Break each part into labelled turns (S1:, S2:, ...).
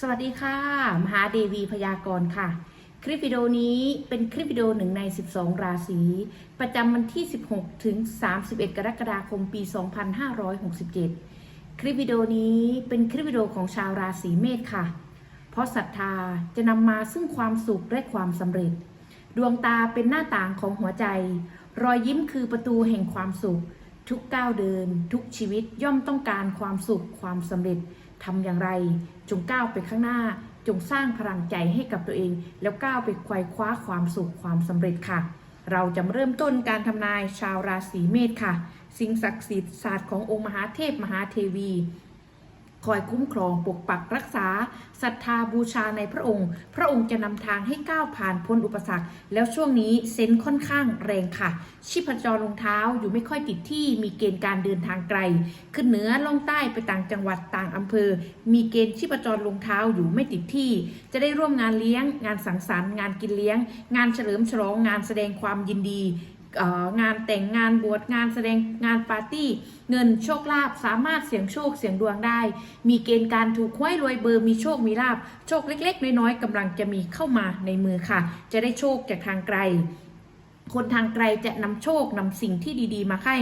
S1: สวัสดีค่ะ มหาเดวีพยากรณ์ค่ะ คลิปวิดีโอนี้เป็นคลิปวิดีโอหนึ่งใน 12 ราศี ประจำวันที่ 16 ถึง 31 กรกฎาคม ปี 2567 คลิปวิดีโอนี้เป็นคลิปวิดีโอของชาวราศีเมษค่ะ เพราะศรัทธาจะนำมาซึ่งความสุขและความสำเร็จ ดวงตาเป็นหน้าต่างของหัวใจ รอยยิ้มคือประตูแห่งความสุข ทุกก้าวเดิน ทุกชีวิตย่อมต้องการความสุขความสำเร็จ ทำอย่างไร จงก้าวไปข้างหน้า จงสร้างพลังใจให้กับตัวเอง แล้วก้าวไปควายคว้าความสุขความสำเร็จค่ะ เราจะเริ่มต้นการทำนายชาวราศีเมษค่ะ สิ่งศักดิ์สิทธิ์ศาสตร์ขององค์มหาเทพมหาเทวี คอยคุ้มครองปกปักรักษาศรัทธาบูชาในพระองค์ พระองค์จะนำทางให้ก้าวผ่านพ้นอุปสรรค แล้วช่วงนี้เซนค่อนข้างแรงค่ะ ชีพจรรองเท้าอยู่ไม่ค่อยติดที่มีเกณฑ์การเดินทางไกล ขึ้นเหนือลงใต้ไปต่างจังหวัดต่างอำเภอ มีเกณฑ์ชีพจรรองเท้าอยู่ไม่ติดที่ จะได้ร่วมงานเลี้ยง งานสังสรรค์งานกินเลี้ยง งานเฉลิมฉลองงานแสดงความยินดี งานแต่งงานบวชงานแสดงงานปาร์ตี้ เงินโชคลาภสามารถเสี่ยงโชคเสี่ยงดวงได้ มีเกณฑ์การถูกห้วยรวยเบอร์มีโชคมีลาภโชคเล็ก ๆ น้อยๆกำลังจะมีเข้ามาในมือค่ะ จะได้โชคจากทางไกลคนทางไกลจะนำโชคนำสิ่งที่ดี ๆ มาให้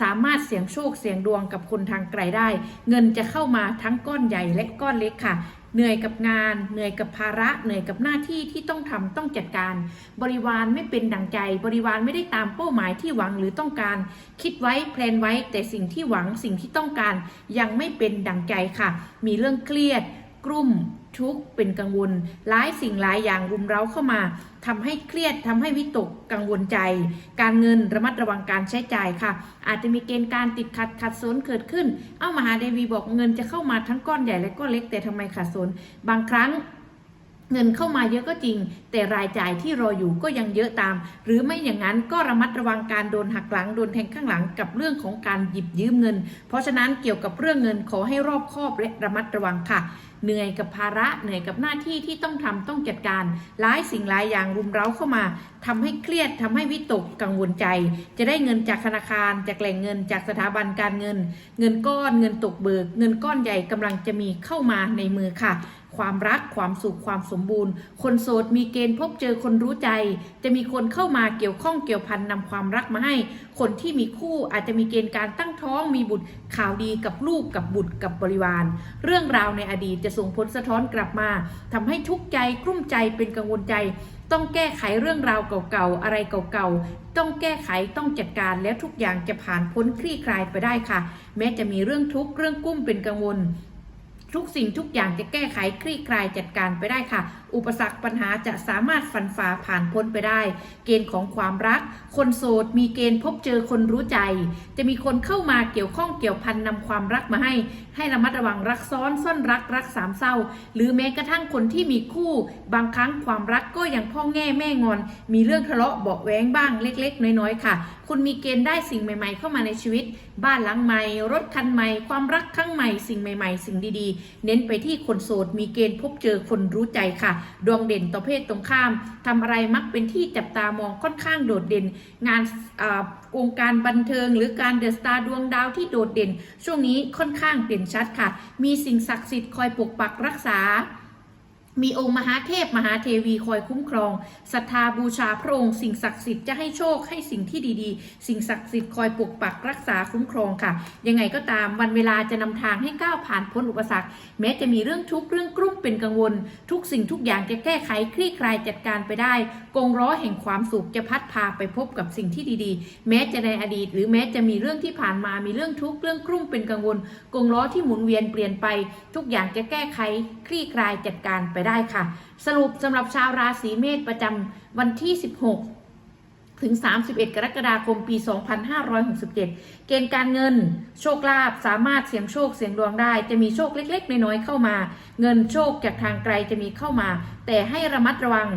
S1: สามารถเสี่ยงโชคเสี่ยงดวงกับคนทางไกลได้ เงินจะเข้ามาทั้งก้อนใหญ่และก้อนเล็กค่ะ เหนื่อยกับงาน เหนื่อยกับภาระ เหนื่อยกับหน้าที่ที่ต้องทำต้องจัดการ บริวารไม่เป็นดังใจ บริวารไม่ได้ตามเป้าหมายที่หวังหรือต้องการ คิดไว้แพลนไว้ แต่สิ่งที่หวังสิ่งที่ต้องการ ยังไม่เป็นดังใจค่ะ มีเรื่องเครียด กลุ่ม ทุกข์เป็นกังวลหลายสิ่งหลายอย่างรุมเร้าเข้ามาทำให้เครียดทำให้วิตกกังวลใจ การเงินระมัดระวังการใช้จ่ายค่ะ อาจจะมีเกณฑ์การติดขัดขัดสนเกิดขึ้น เอ้ามหาเดวีบอกเงินจะเข้ามาทั้งก้อนใหญ่และก้อนเล็กแต่ทำไมขัดสน บางครั้ง เงินเข้ามาเยอะก็จริง แต่รายจ่ายที่รออยู่ก็ยังเยอะตาม หรือไม่อย่างนั้นก็ระมัดระวังการโดนหักหลังโดนแทงข้างหลังกับเรื่องของการหยิบยืมเงิน เพราะฉะนั้นเกี่ยวกับเรื่องเงินขอให้รอบคอบและระมัดระวังค่ะ เหนื่อยกับภาระเหนื่อยกับหน้าที่ที่ต้องทำต้องจัดการหลายสิ่งหลายอย่างรุมเร้าเข้ามาทำให้เครียดทำให้วิตกกังวลใจ จะได้เงินจากธนาคาร จากแหล่งเงิน จากสถาบันการเงิน เงินก้อนเงินตกเบิก เงินก้อนใหญ่กำลังจะมีเข้ามาในมือค่ะ ความรัก ความสุข ความสมบูรณ์ คนโสดมีเกณฑ์พบเจอคนรู้ใจ จะมีคนเข้ามาเกี่ยวข้องเกี่ยวพันนำความรักมาให้ คนที่มีคู่อาจจะมีเกณฑ์การตั้งท้อง มีบุตรข่าวดีกับลูกกับบุตรกับบริวาร เรื่องราวในอดีตจะส่งผลสะท้อนกลับมาทำให้ทุกข์ใจกลุ้มใจเป็นกังวลใจต้องแก้ไขเรื่องราวเก่าๆ อะไรเก่าๆ ต้องแก้ไข ต้องจัดการ แล้วทุกอย่างจะผ่านพ้นคลี่คลายไปได้ค่ะ แม้จะมีเรื่องทุกข์ เรื่องกุ้มเป็นกังวล ทุกสิ่งทุกอย่างจะแก้ไขคลี่คลายจัดการไปได้ค่ะ อุปสรรคปัญหาจะสามารถฟันฝ่าผ่านพ้นไปได้ เกณฑ์ของความรัก คนโสดมีเกณฑ์พบเจอคนรู้ใจ จะมีคนเข้ามาเกี่ยวข้องเกี่ยวพันนำความรักมาให้ ให้ระมัดระวังรักซ้อนซ่อนรักรักสามเศร้า หรือแม้กระทั่งคนที่มีคู่ บางครั้งความรักก็ยังพ่อแง่แม่งอน มีเรื่องทะเลาะเบาแว้งบ้างเล็ก ๆ น้อยๆค่ะ คุณมีเกณฑ์ได้สิ่งใหม่ ๆ เข้ามาในชีวิต บ้านหลังใหม่ รถคันใหม่ ความรักครั้งใหม่ สิ่งใหม่ ๆ สิ่งดีๆ เน้นไปที่คนโสดมีเกณฑ์พบเจอคนรู้ใจค่ะดวงเด่นต่อเพศตรงข้ามทำอะไรมักเป็นที่จับตามองค่อนข้างโดดเด่น งานอ่าวงการบันเทิง หรือการเดอะสตาร์ดวงดาวที่โดดเด่น ช่วงนี้ค่อนข้างเด่นชัดค่ะ มีสิ่งศักดิ์สิทธิ์คอยปกปักรักษา มีองค์มหาเทพมหาเทวีคอยคุ้มครองศรัทธาบูชาพระองค์สิ่งศักดิ์สิทธิ์จะให้โชคให้สิ่งที่ดีๆ สิ่งศักดิ์สิทธิ์คอยปกปักรักษาคุ้มครองค่ะ ยังไงก็ตามวันเวลาจะนำทางให้ก้าวผ่านพ้นอุปสรรค แม้จะมีเรื่องทุกข์เรื่องกลุ้มเป็นกังวล ทุกสิ่งทุกอย่างจะแก้ไขคลี่คลายจัดการไปได้ กงล้อแห่งความสุขจะพัดพาไปพบกับสิ่งที่ดีๆ แม้จะในอดีต หรือแม้จะมีเรื่องที่ผ่านมามีเรื่องทุกข์เรื่องกลุ้มเป็นกังวล กงล้อที่หมุนเวียนเปลี่ยนไป ทุกอย่างจะแก้ไขคลี่คลายจัดการไปได้ค่ะ สรุปสำหรับชาวราศีเมษประจำวันที่ 16 ถึง 31 กรกฎาคมปี 2567 เกณฑ์การเงิน โชคลาภสามารถเสี่ยงโชคเสี่ยงดวงได้ จะมีโชคเล็ก ๆ น้อยๆเข้ามา เงินโชคจากทางไกลจะมีเข้ามา แต่ให้ระมัดระวัง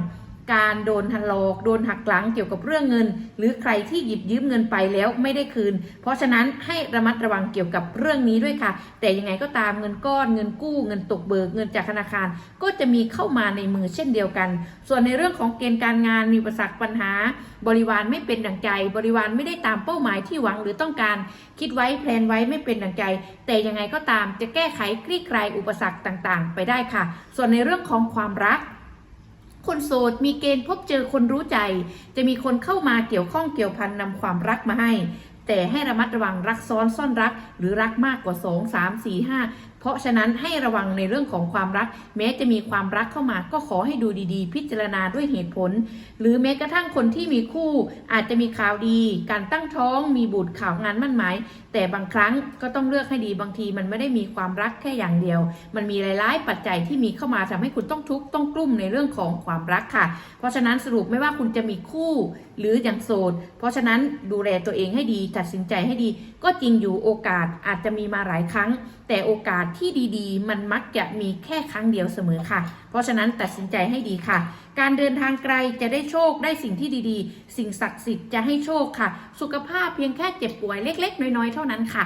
S1: การโดนหันหลอกโดนหักหลังเกี่ยวกับเรื่องเงิน หรือใครที่หยิบยืมเงินไปแล้วไม่ได้คืน เพราะฉะนั้นให้ระมัดระวังเกี่ยวกับเรื่องนี้ด้วยค่ะ แต่ยังไงก็ตามเงินก้อนเงินกู้เงินตกเบิกเงินจากธนาคาร ก็จะมีเข้ามาในมือเช่นเดียวกัน ส่วนในเรื่องของเกณฑ์การงานมีอุปสรรคปัญหา บริวารไม่เป็นดังใจ บริวารไม่ได้ตามเป้าหมายที่หวังหรือต้องการ คิดไว้แพลนไว้ไม่เป็นดังใจ แต่ยังไงก็ตามจะแก้ไขคลี่คลายอุปสรรคต่างๆ ไปได้ค่ะ ส่วนในเรื่องของความรัก คนโสดมีเกณฑ์พบเจอคนรู้ใจ จะมีคนเข้ามาเกี่ยวข้องเกี่ยวพันนำความรักมาให้ แต่ให้ระมัดระวังรักซ้อนซ่อนรัก หรือรักมากกว่า 2 3 4 5 เพราะฉะนั้นให้ระวังในเรื่องของความรัก แม้จะมีความรักเข้ามาก็ขอให้ดูดีๆ พิจารณาด้วยเหตุผล หรือแม้กระทั่งคนที่มีคู่อาจจะมีข่าวดี การตั้งท้องมีบุตรข่าวงานมั่นหมาย แต่บางครั้งก็ต้องเลือกให้ดีบางทีมันไม่ได้มีความรักแค่อย่างเดียว มันมีหลายๆ ปัจจัยที่มีเข้ามาทำให้คุณต้องทุกข์ต้องกลุ้มในเรื่องของความรักค่ะ เพราะฉะนั้นสรุปไม่ว่าคุณจะมีคู่ หรืออย่างโสดเพราะฉะนั้นดูแลตัวเองให้ดีตัดสินใจให้ดี ก็จริงอยู่โอกาสอาจจะมีมาหลายครั้ง แต่โอกาสที่ดีๆ มันมักจะมีแค่ครั้งเดียวเสมอค่ะ เพราะฉะนั้นตัดสินใจให้ดีค่ะ การเดินทางไกลจะได้โชคได้สิ่งที่ดีๆ สิ่งศักดิ์สิทธิ์จะให้โชคค่ะ สุขภาพเพียงแค่เจ็บป่วยเล็ก ๆ น้อยๆ เท่านั้นค่ะ